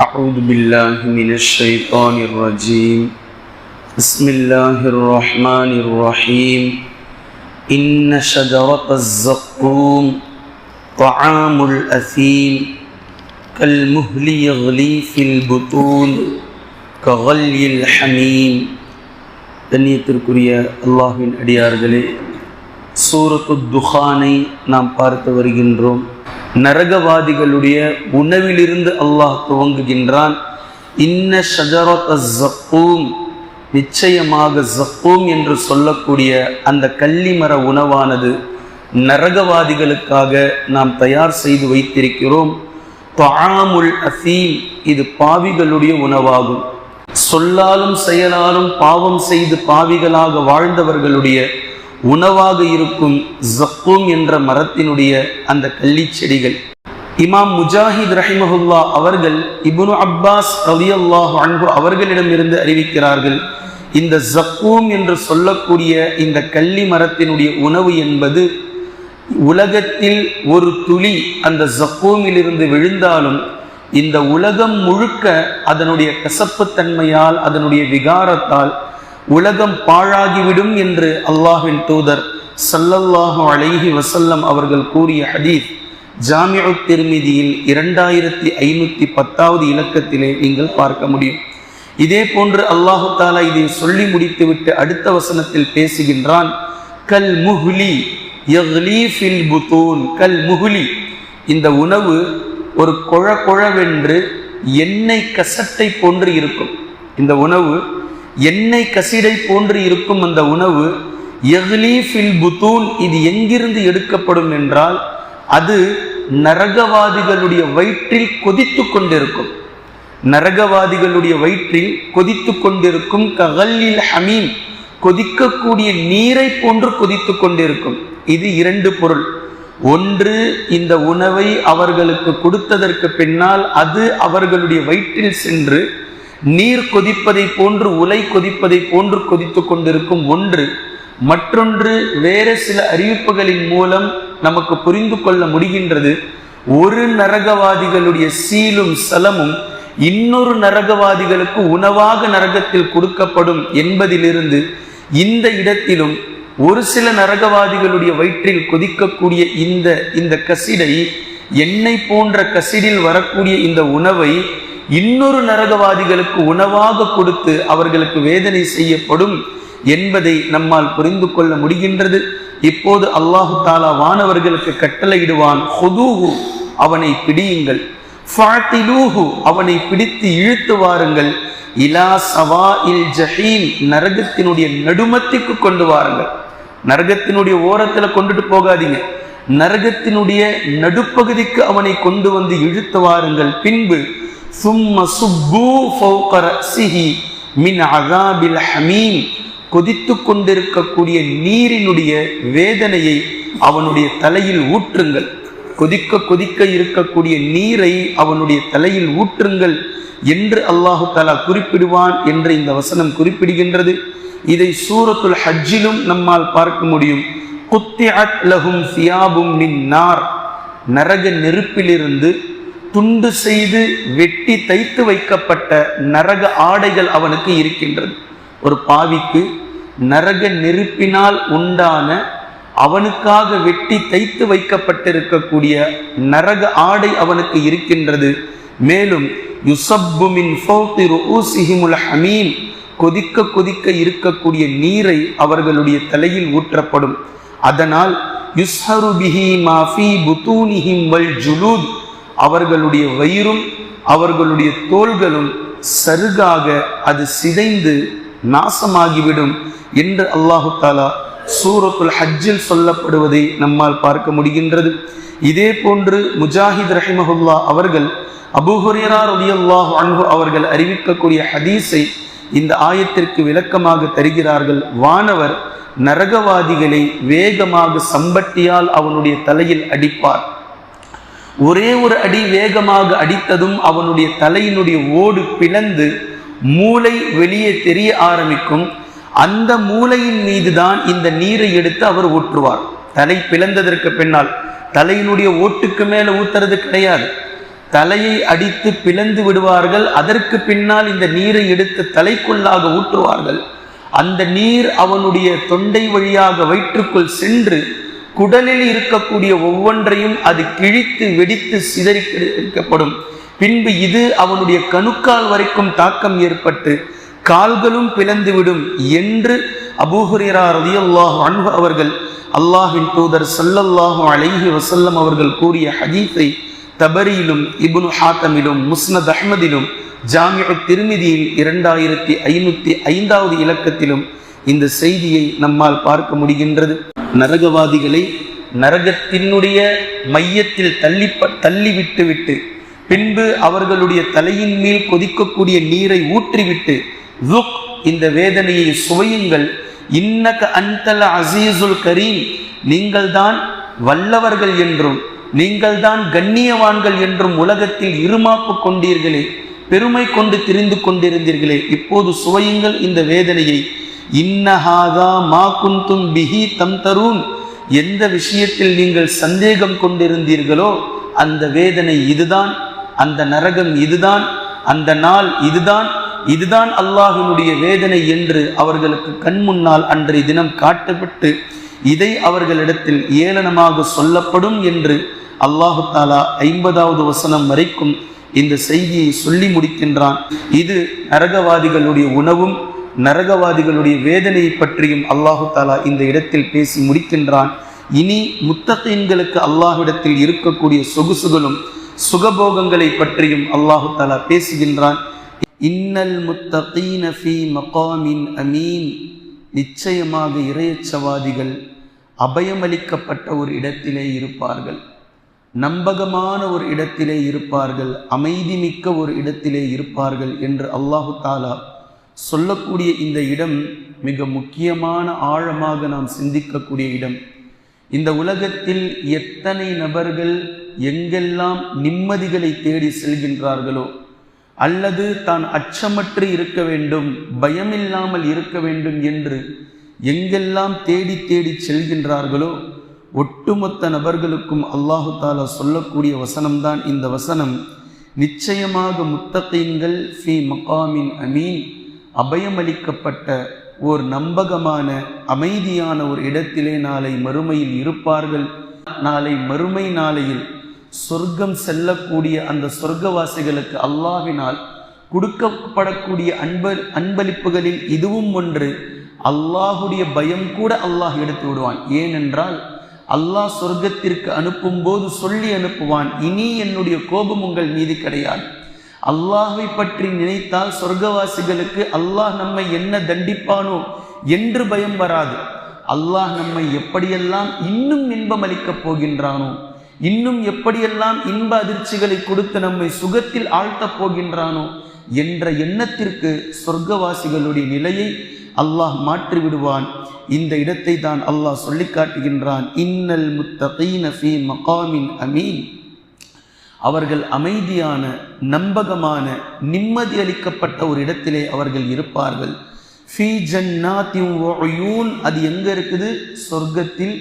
أعوذ بالله من الشيطان الرجيم بسم الله الرحمن الرحيم إن شجرة الزقوم طعام الأثيم كالمهل يغلي في البطون كغلي الحميم கண்ணியத்திற்குரிய அல்லாஹ்வின் அடியார்களே சூரத்து துஹானை நாம் பார்த்து வருகின்றோம் நரகவாதிகளுடைய உணவிலிருந்து அல்லாஹ் துவங்குகின்றான். இன்ன ஷஜரத் ஜக்கூம் நிச்சயமாக ஜக்கூம் என்று சொல்லக்கூடிய அந்த கள்ளிமர உணவானது நரகவாதிகளுக்காக நாம் தயார் செய்து வைத்திருக்கிறோம். தாமுல் அசீம் இது பாவிகளுடைய உணவாகும். சொல்லாலும் செயலாலும் பாவம் செய்து பாவிகளாக வாழ்ந்தவர்களுடைய உணவாக இருக்கும் ஜக்கூம் என்ற மரத்தினுடைய அந்த கள்ளிச்செடிகள். இமாம் முஜாஹித் ரஹிமஹுல்லா அவர்கள் இபுனு அப்பாஸ் ரலியல்லாஹு அன்பு அவர்களிடமிருந்து அறிவிக்கிறார்கள் இந்த ஜக்கூம் என்று சொல்லக்கூடிய இந்த கள்ளி மரத்தினுடைய உணவு என்பது உலகத்தில் ஒரு துளி அந்த ஜக்கூமிலிருந்து விழுந்தாலும் இந்த உலகம் முழுக்க அதனுடைய கசப்புத்தன்மையால் அதனுடைய விகாரத்தால் உலகம் பாழாகிவிடும் என்று அல்லாஹின் தூதர் சல்லல்லாஹு அலைஹி வசல்லம் அவர்கள் கூறிய ஹதீஸ் ஜாமியு திருமிதியில் இரண்டாயிரத்தி ஐநூற்றி பத்தாவது இலக்கத்திலே நீங்கள் பார்க்க முடியும். இதே போன்று அல்லாஹு தாலா இதை சொல்லி முடித்துவிட்டு அடுத்த வசனத்தில் பேசுகின்றான் கல் முஹ்லி புத்தூன் கல் முஹ்லி. இந்த உணவு ஒரு குழ குழவென்று எண்ணெய் கசட்டை போன்று இருக்கும். இந்த உணவு எண்ணெய் கசிடை போன்று இருக்கும் அந்த உணவு எஹ்லீஃபில் புத்தூன் இது எங்கிருந்து எடுக்கப்படும் என்றால் அது நரகவாதிகளுடைய வயிற்றில் கொதித்து கொண்டிருக்கும். நரகவாதிகளுடைய வயிற்றில் கொதித்து கொண்டிருக்கும் ககல்லில் ஹமீம் கொதிக்கக்கூடிய நீரை போன்று கொதித்து கொண்டிருக்கும். இது இரண்டு பொருள். ஒன்று இந்த உணவை அவர்களுக்கு கொடுத்ததற்கு பின்னால் அது அவர்களுடைய வயிற்றில் சென்று நீர் கொதிப்பதை போன்று உலை கொதிப்பதை போன்று கொதித்து கொண்டிருக்கும் ஒன்று மற்றொன்று வேறு சில அறிவிப்புகளின் மூலம் நமக்கு புரிந்து கொள்ள முடிகின்றது. ஒரு நரகவாதிகளுடைய சீலும் சலமும் இன்னொரு நரகவாதிகளுக்கு உணவாக நரகத்தில் கொடுக்கப்படும் என்பதிலிருந்து இந்த இடத்திலும் ஒரு சில நரகவாதிகளுடைய வயிற்றில் கொதிக்கக்கூடிய இந்த இந்த கசிடை எண்ணெய் போன்ற கசிடில் வரக்கூடிய இந்த உணவை இன்னொரு நரகவாதிகளுக்கு உணவாக கொடுத்து அவர்களுக்கு வேதனை செய்யப்படும் என்பதை நம்மால் புரிந்து கொள்ள முடிகின்றது. இப்போது அல்லாஹு தாலா வானவர்களுக்கு கட்டளையிடுவான் அவனை பிடியுங்கள். அவனை பிடித்து இழுத்து வாருங்கள். இலா சவா இல் ஜஹீம் நரகத்தினுடைய நடுமத்திற்கு கொண்டு வாருங்கள். நரகத்தினுடைய ஓரத்துல கொண்டுட்டு போகாதீங்க. நரகத்தினுடைய நடுப்பகுதிக்கு அவனை கொண்டு வந்து இழுத்து வாருங்கள். பின்பு சும்ம சுப்பு ஃபௌக ரஸிஹி மின் அஸாபில் ஹமீம். கொதித்து கொண்டிருக்கக்கூடிய நீரினுடைய வேதனையை அவனுடைய தலையில் ஊற்றுங்கள். கொதிக்க கொதிக்க இருக்கக்கூடிய நீரை அவனுடைய தலையில் ஊற்றுங்கள் என்று அல்லாஹு தலா குறிப்பிடுவான் என்று இந்த வசனம் குறிப்பிடுகின்றது. இதை சூரத்துல் ஹஜ்ஜிலும் நம்மால் பார்க்க முடியும். குத்திஅத் லஹும் சியாபும் மின் நார் நரக நெருப்பிலிருந்து துண்டு செய்து வெட்டி தைத்து வைக்கப்பட்ட நரக ஆடைகள் அவனுக்கு இருக்கின்றது. ஒரு பாவிக்கு நரக நெருப்பினால் உண்டான அவனுக்காக வெட்டி தைத்து வைக்கப்பட்டிருக்கக்கூடிய நரக ஆடை அவனுக்கு இருக்கின்றது. மேலும் யுசப்புமின் ஹமீம் கொதிக்க கொதிக்க இருக்கக்கூடிய நீரை அவர்களுடைய தலையில் ஊற்றப்படும். அதனால் யுஸ்ஹரு பிஹி மாஃபி புத்தூனிஹிம் வல் ஜுலூத் அவர்களுடைய வயிறும் அவர்களுடைய தோள்களும் சருகாக அது சிதைந்து நாசமாகிவிடும் என்று அல்லாஹு தாலா சூரத்துல் ஹஜ்ஜில் சொல்லப்படுவதை நம்மால் பார்க்க முடிகின்றது. இதே போன்று முஜாஹித் ரஹிமஹுல்லா அவர்கள் அபூஹுரியரா ரலியல்லாஹு அன்பு அவர்கள் அறிவிக்கக்கூடிய ஹதீஸை இந்த ஆயத்திற்கு விளக்கமாக தருகிறார்கள். வானவர் நரகவாதிகளை வேகமாக சம்பட்டியால் அவனுடைய தலையில் அடிப்பார். ஒரே ஒரு அடி வேகமாக அடித்ததும் அவனுடைய தலையினுடைய ஓடு பிளந்து மூளை வெளியே தெரிய ஆரம்பிக்கும். அந்த மூளையின் மீதுதான் இந்த நீரை எடுத்து அவர் ஊற்றுவார். தலை பிளந்ததற்கு பின்னால் தலையினுடைய ஓட்டுக்கு மேல ஊத்துறது கிடையாது. தலையை அடித்து பிளந்து விடுவார்கள். அதற்கு பின்னால் இந்த நீரை எடுத்து தலைக்குள்ளாக ஊற்றுவார்கள். அந்த நீர் அவனுடைய தொண்டை வழியாக வயிற்றுக்குள் சென்று குடலில் இருக்கக்கூடிய ஒவ்வொன்றையும் அது கிழித்து வெடித்து சிதறிக்கப்படும் பின்பு இது அவனுடைய கணுக்கால் வரைக்கும் தாக்கம் ஏற்பட்டு கால்களும் பிளந்துவிடும் என்று அபூஹுரேரா ரதியல்லாஹு அன்பு அவர்கள் அல்லாஹின் தூதர் சல்லல்லாஹு அலைஹி வசல்லம் அவர்கள் கூறிய ஹதீஸை தபரியிலும் இப்னு ஹாத்தமிலும் முஸ்னத் அஹ்மதிலும் ஜாமிய திருமிதியில் இரண்டாயிரத்தி ஐநூத்தி ஐந்தாவது இலக்கத்திலும் இந்த செய்தியை நம்மால் பார்க்க முடிகின்றது. நரகவாதிகளை நரகத்தினுடைய மையத்தில் தள்ளி தள்ளிவிட்டு விட்டு பின்பு அவர்களுடைய தலையின் மேல் கொதிக்கக்கூடிய நீரை ஊற்றிவிட்டு லுக் இந்த வேதனையை சுவையுங்கள். இன்னக அந்தல அசீசுல் கரீம். நீங்கள்தான் வல்லவர்கள் என்றும் நீங்கள்தான் கண்ணியவான்கள் என்றும் உலகத்தில் இருமாப்பு கொண்டீர்களே பெருமை கொண்டு திரிந்து கொண்டிருந்தீர்களே இப்போது சுவையுங்கள் இந்த வேதனையை. இன்னஹாதா மா குந்தும் பிஹி தம் தருண் எந்த விஷயத்தில் நீங்கள் சந்தேகம் கொண்டிருந்தீர்களோ அந்த வேதனை இதுதான் அந்த நரகம் இதுதான் அந்த நாள் இதுதான் இதுதான் அல்லாஹினுடைய வேதனை என்று அவர்களுக்கு கண் முன்னால் அன்றைய தினம் காட்டப்பட்டு இதை அவர்களிடத்தில் ஏளனமாக சொல்லப்படும் என்று அல்லாஹு தாலா ஐம்பதாவது வசனம் வரைக்கும் இந்த செய்தியை சொல்லி முடிக்கின்றான். இது நரகவாதிகளுடைய உணவும் நரகவாதிகளுடைய வேதனையை பற்றியும் அல்லாஹு தாலா இந்த இடத்தில் பேசி முடிக்கின்றான். இனி முத்தகீன்களுக்கு அல்லாஹ்விடத்தில் இருக்கக்கூடிய சொகுசுகளும் சுகபோகங்களை பற்றியும் அல்லாஹு தாலா பேசுகின்றான். இன்னல் முத்தகீன ஃபி மகாமின் அமீன். நிச்சயமாக இறையச்சவாதிகள் அபயமளிக்கப்பட்ட ஒரு இடத்திலே இருப்பார்கள். நம்பகமான ஒரு இடத்திலே இருப்பார்கள். அமைதி மிக்க ஒரு இடத்திலே இருப்பார்கள் என்று அல்லாஹு தாலா சொல்லக்கூடிய இந்த இடம் மிக முக்கியமான ஆழமாக நாம் சிந்திக்கக்கூடிய இடம். இந்த உலகத்தில் எத்தனை நபர்கள் எங்கெல்லாம் நிம்மதிகளை தேடி செல்கின்றார்களோ அல்லது தான் அச்சமற்று இருக்க வேண்டும் பயமில்லாமல் இருக்க வேண்டும் என்று எங்கெல்லாம் தேடி தேடி செல்கின்றார்களோ ஒட்டுமொத்த நபர்களுக்கும் அல்லாஹு தாலா சொல்லக்கூடிய வசனம்தான் இந்த வசனம். நிச்சயமாக முத்தகீன்கள் ஃபி மகாமின் அமீன். அபயமளிக்கப்பட்ட ஓர் நம்பகமான அமைதியான ஒரு இடத்திலே நாளை மறுமையில் இருப்பார்கள். நாளை மறுமை நாளையில் சொர்க்கம் செல்லக்கூடிய அந்த சொர்க்கவாசிகளுக்கு அல்லாஹினால் கொடுக்கப்படக்கூடிய அன்ப அன்பளிப்புகளில் இதுவும் ஒன்று அல்லாஹுடைய பயம் கூட அல்லாஹ் எடுத்து விடுவான். ஏனென்றால் அல்லாஹ் சொர்க்கத்திற்கு அனுப்பும் போது சொல்லி அனுப்புவான். இனி என்னுடைய கோபம் உங்கள் மீது கிடையாது. அல்லாஹை பற்றி நினைத்தால் சொர்க்கவாசிகளுக்கு அல்லாஹ் நம்மை என்ன தண்டிப்பானோ என்று பயம் வராது. அல்லாஹ் நம்மை எப்படியெல்லாம் இன்னும் இன்பம் அளிக்கப் போகின்றானோ இன்னும் எப்படியெல்லாம் இன்ப அதிர்ச்சிகளை கொடுத்து நம்மை சுகத்தில் ஆழ்த்தப் போகின்றானோ என்ற எண்ணத்திற்கு சொர்க்கவாசிகளுடைய நிலையை அல்லாஹ் மாற்றி விடுவான் இந்த இடத்தை தான் அல்லாஹ் சொல்லி காட்டுகின்றான் இன்னல் முத்தகீன ஃபீ மகாமின் அமீன். அவர்கள் அமைதியான நம்பகமான நிம்மதி அளிக்கப்பட்ட ஒரு இடத்திலே அவர்கள் இருப்பார்கள். ஃபீ ஜன்னாத்தின் அது எங்க இருக்குது? சொர்க்கத்தில்.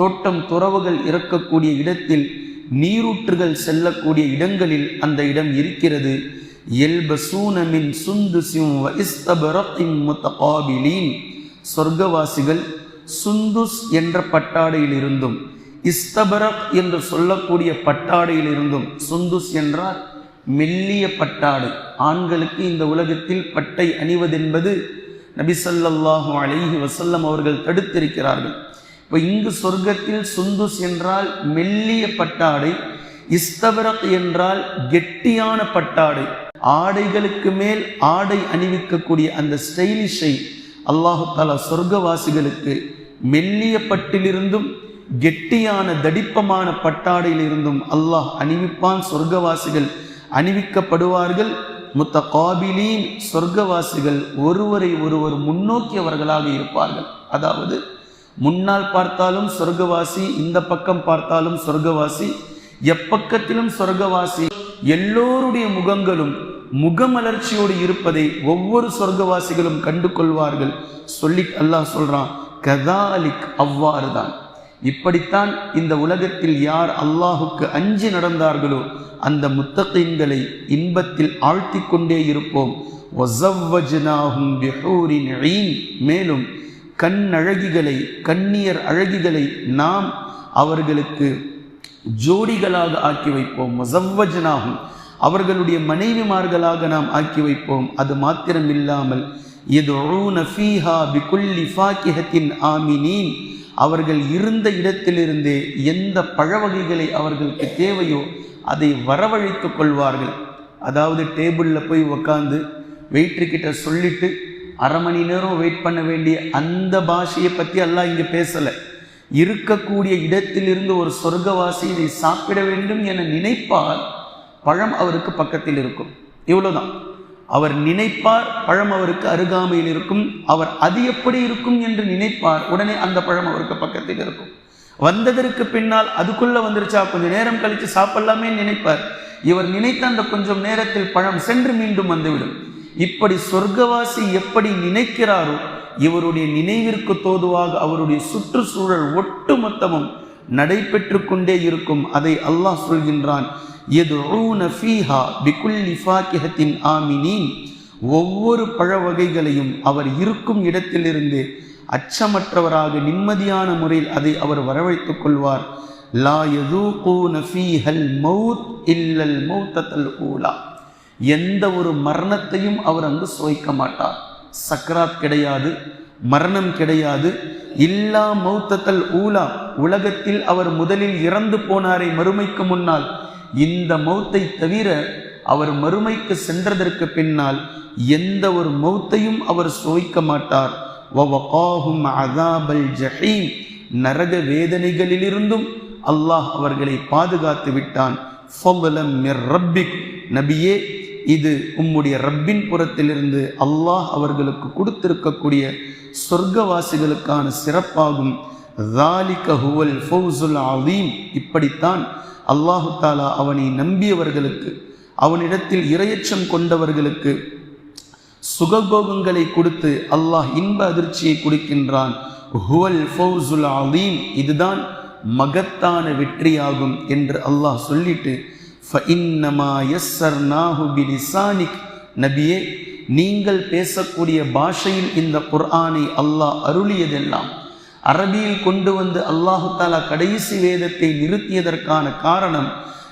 தோட்டம் துறவுகள் இறக்கக்கூடிய இடத்தில் நீரூற்றுகள் செல்லக்கூடிய இடங்களில் அந்த இடம் இருக்கிறது. எல்பசூனமின் சுந்துசிம் சொர்க்கவாசிகள் சுந்துஸ் என்ற பட்டாடையில் இருந்தும் இஸ்தபரக் என்று சொல்லக்கூடிய பட்டாடையில் இருந்தும் சுந்துஸ் என்றால் மெல்லிய பட்டாடை. ஆண்களுக்கு இந்த உலகத்தில் பட்டை அணிவதென்பது நபிசல்லாஹு அலைஹி வசல்லம் அவர்கள் தடுத்திருக்கிறார்கள். இப்போ இங்கு சொர்க்கத்தில் சுந்துஸ் என்றால் மெல்லிய பட்டாடை இஸ்தபரக் என்றால் கெட்டியான பட்டாடை. ஆடைகளுக்கு மேல் ஆடை அணிவிக்கக்கூடிய அந்த ஸ்டைலிஷை அல்லாஹு தாலா சொர்க்கவாசிகளுக்கு மெல்லிய பட்டிலிருந்தும் கெட்டியான தடிப்பமான பட்டாடையிலிருந்தும் அல்லாஹ் அணிவிப்பான் சொர்க்கவாசிகள் அணிவிக்கப்படுவார்கள். முத்த காபிலீன் சொர்க்கவாசிகள் ஒருவரை ஒருவர் முன்னோக்கியவர்களாக இருப்பார்கள். அதாவது முன்னால் பார்த்தாலும் சொர்க்கவாசி இந்த பக்கம் பார்த்தாலும் சொர்க்கவாசி எப்பக்கத்திலும் சொர்க்கவாசி எல்லோருடைய முகங்களும் முகமலர்ச்சியோடு இருப்பதை ஒவ்வொரு சொர்க்கவாசிகளும் கண்டு கொள்வார்கள் சொல்லி அல்லாஹ் சொல்றான் கதாலிக் அவ்வாறு தான் இப்படித்தான் இந்த உலகத்தில் யார் அல்லாஹுக்கு அஞ்சி நடந்தார்களோ அந்த முத்தகீன்களை இன்பத்தில் ஆழ்த்திக் கொண்டே இருப்போம் மேலும் கண் அழகிகளை கண்ணியர் அழகிகளை நாம் அவர்களுக்கு ஜோடிகளாக ஆக்கி வைப்போம். முசவ்வஜனாகும் அவர்களுடைய மனைவிமார்களாக நாம் ஆக்கி வைப்போம். அது மாத்திரம் இல்லாமல் இது ஃபாக்கிஹத்தின் ஆமினீன். அவர்கள் இருந்த இடத்திலிருந்தே எந்த பழ வகைகளை அவர்களுக்கு தேவையோ அதை வரவழைத்து கொள்வார்கள். அதாவது டேபிளில் போய் உக்காந்து வெயிட்ருக்கிட்ட சொல்லிட்டு அரை மணி நேரம் வெயிட் பண்ண வேண்டிய அந்த பாஷையை பற்றி எல்லாம் இங்கே பேசலை. இருக்கக்கூடிய இடத்திலிருந்து ஒரு சொர்க்கவாசி இதை சாப்பிட வேண்டும் என நினைப்பால் பழம் அவருக்கு பக்கத்தில் இருக்கும். இவ்வளோதான் அவர் நினைப்பார் பழம் அவருக்கு அருகாமையில் இருக்கும். அவர் அது எப்படி இருக்கும் என்று நினைப்பார் உடனே அந்த பழம் அவருக்கு பக்கத்தில் இருக்கும். வந்ததற்கு பின்னால் அதுக்குள்ளே வந்துருச்சா? கொஞ்சம் நேரம் கழித்து சாப்பிடலாமே நினைப்பார். இவர் நினைத்த அந்த கொஞ்சம் நேரத்தில் பழம் சென்று மீண்டும் வந்துவிடும். இப்படி சொர்க்கவாசி எப்படி நினைக்கிறாரோ இவருடைய நினைவிற்கு தோதுவாக அவருடைய சுற்றுச்சூழல் ஒட்டுமொத்தமும் நடைபெற்று கொண்டே இருக்கும். அதை அல்லாஹ் சொல்கின்றான் எதுஊன ஒவ்வொரு பழ வகைகளையும் அவர் இருக்கும் இடத்திலிருந்து அச்சமற்றவராக நிம்மதியான முறையில் அதை அவர் வரவழைத்துக் கொள்வார். லா யதூகூன ஃபீஹல் மௌத் இல்லல் மௌத்தல் ஊலா. எந்த ஒரு மரணத்தையும் அவர் அங்கு சுவைக்க மாட்டார். சக்கராத் கிடையாது மரணம் கிடையாது இல்லா மௌத்தத்தல் ஊலா. உலகத்தில் அவர் முதலில் இறந்து போனாரே மறுமைக்கு முன்னால். இந்த மௌத்தை தவிர அவர் மறுமைக்கு சென்றதற்கு பின்னால் எந்த ஒரு மௌத்தையும் அவர் சோய்க்க மாட்டார். அதாபல் ஜஹீம். நரக வேதனைகளிலிருந்தும் அல்லாஹ் அவர்களை பாதுகாத்து விட்டான். மிர் ரப்பிக். நபியே இது உம்முடைய ரப்பின் புறத்திலிருந்து அல்லாஹ் அவர்களுக்கு கொடுத்திருக்கக்கூடிய சொர்க்கவாசிகளுக்கான சிறப்பாகும். ஆதீம் இப்படித்தான் அல்லாஹு தாலா அவனை நம்பியவர்களுக்கு அவனிடத்தில் இரையச்சம் கொண்டவர்களுக்கு சுகபோகங்களை கொடுத்து அல்லாஹ் இன்ப அதிர்ச்சியை கொடுக்கின்றான். ஹுவல் ஃபௌசுல் இதுதான் மகத்தான வெற்றியாகும் என்று அல்லாஹ் சொல்லிட்டு ஃபஇன்னமா யஸ்ஸர்னாஹு பிலிசானிக் நபியே நீங்கள் பேசக்கூடிய பாஷையில் இந்த குர்ஆனை அல்லாஹ் அருளியதெல்லாம் அரபியில் கொண்டு வந்து அல்லாஹு தாலா கடைசி வேதத்தை நிறுத்தியதற்கான காரணம்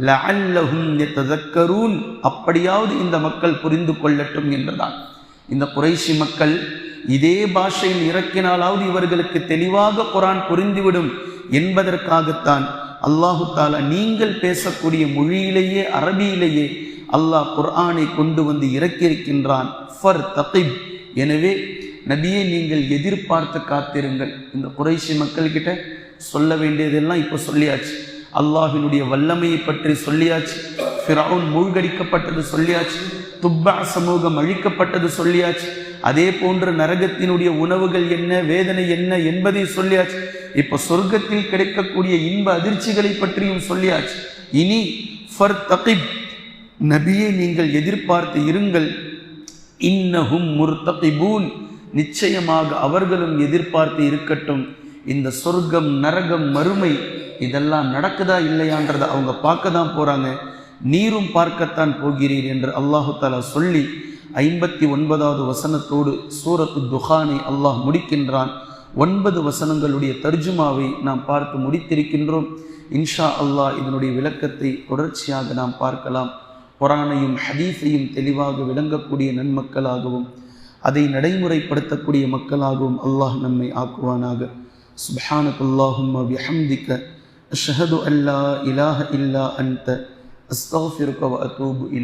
லஅல்லஹும் அப்படியாவது இந்த மக்கள் புரிந்து கொள்ளட்டும் என்றுதான். இந்த குறைஷி மக்கள் இதே பாஷையில் இறக்கினாலாவது இவர்களுக்கு தெளிவாக குரான் புரிந்துவிடும் என்பதற்காகத்தான் அல்லாஹு தாலா நீங்கள் பேசக்கூடிய மொழியிலேயே அரபியிலேயே அல்லாஹ் குர்ஆனை கொண்டு வந்து இறக்கியிருக்கின்றான். ஃபர் தகிப் எனவே நபியை நீங்கள் எதிர்பார்த்து காத்திருங்கள். இந்த குறைஷி மக்கள்கிட்ட சொல்ல வேண்டியதெல்லாம் இப்போ சொல்லியாச்சு. அல்லாஹினுடைய வல்லமையை பற்றி சொல்லியாச்சு. ஃபிரவுன் மூழ்கடிக்கப்பட்டது சொல்லியாச்சு. துப்பா சமூகம் அழிக்கப்பட்டது சொல்லியாச்சு. அதே போன்று நரகத்தினுடைய உணவுகள் என்ன வேதனை என்ன என்பதை சொல்லியாச்சு. இப்போ சொர்க்கத்தில் கிடைக்கக்கூடிய இன்ப அதிர்ச்சிகளை பற்றியும் சொல்லியாச்சு. இனி ஃபர் தகிப் நபியை நீங்கள் எதிர்பார்த்து இருங்கள். இன்னஹும் முர்தகிபூன் நிச்சயமாக அவர்களும் எதிர்பார்த்து இருக்கட்டும். இந்த சொர்க்கம் நரகம் மறுமை இதெல்லாம் நடக்குதா இல்லையான்றதை அவங்க பார்க்க தான் போகிறாங்க நீரும் பார்க்கத்தான் போகிறீர் என்று அல்லாஹு தாலா சொல்லி ஐம்பத்தி ஒன்பதாவது வசனத்தோடு சூரத்து துஹானை அல்லாஹ் முடிக்கின்றான். ஒன்பது வசனங்களுடைய தர்ஜுமாவை நாம் பார்த்து முடித்திருக்கின்றோம். இன்ஷா அல்லாஹ் இதனுடைய விளக்கத்தை தொடர்ச்சியாக நாம் பார்க்கலாம். குரானையும் ஹதீஸையும் தெளிவாக விளங்கக்கூடிய நன்மக்களாகவும் அதை நடைமுறைப்படுத்தக்கூடிய மக்களாகவும் அல்லாஹ் நம்மை ஆக்குவானாக. சுப்ஹானக் அல்லாஹும்ம பிஹம்திக அஷ்ஹது அல்லா இலாஹ இல்லா அன்த அஸ்தஃபிருக்க வ அத்தூபு இலை